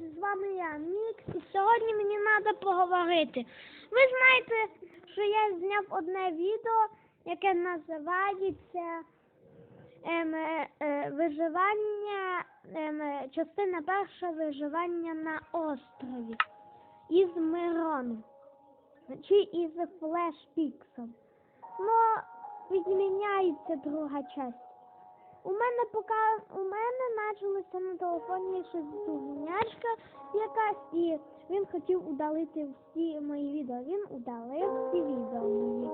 друзі, з вами я, Мікс, і сьогодні мені треба поговорити. Ви знаєте, що я зняв одне відео, яке називається ем, е, е, виживання, ем, е, частина перша виживання на острові із Мироном чи із флешпіксом. Ну, відміняється друга частина. У мене поки у мене почалося на телефоні щось дзвонячка якась, і він хотів удалити всі мої відео. Він удалив всі відео мої.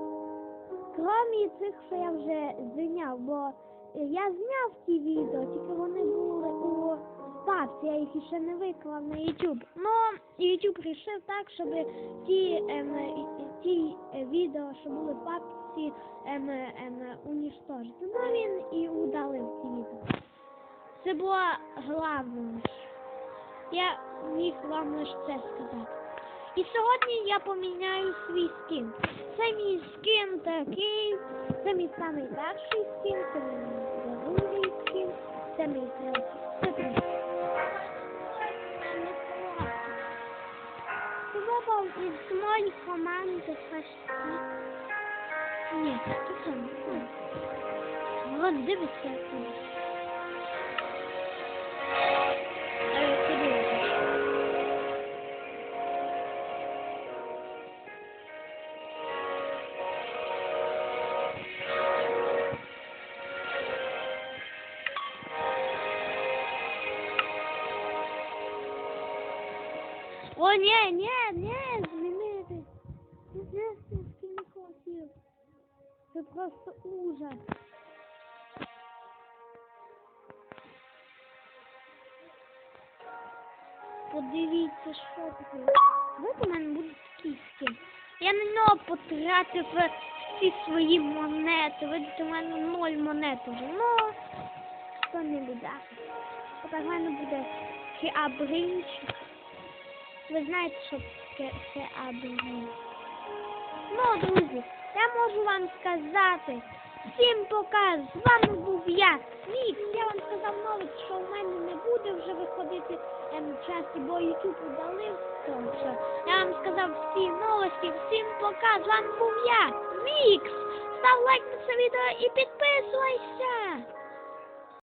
Крім цих, що я вже зняв, бо я зняв ті відео, тільки вони були у папці, я їх ще не виклав на YouTube. Ну, YouTube рішив так, щоб ті, ем, ті е, відео, що були в папці, ем, ем, уніштожити. Ну, він і удалив. Це було головне. Я міг вам лише це сказати. І сьогодні я поміняю свій скін. Це мій скін такий, це мій самий перший скін, це мій другий скін, це мій третій. Це третій. Із моєї команди фашки. Ні, це не. Вон, дивися, О, ні, ні, ні, змінити. Естественський не хотів. Це просто ужас. Подивіться, що таке. От у мене буде такий. Я на нього потратив всі свої монети. Видите, у мене ноль монет уже. Ну, то не біда. От у мене буде хіабринчик. Ви знаєте, що таке хіабрин. Ну, друзі, я можу вам сказати. Всім пока, з вами був я, Мікс. Я вам сказав новость, що в мене не буде вже виходити ем, часті, бо YouTube удалив. Тому що я вам сказав всі новості. Всім пока, з вами був я, Мікс. Став лайк на це відео і підписуйся.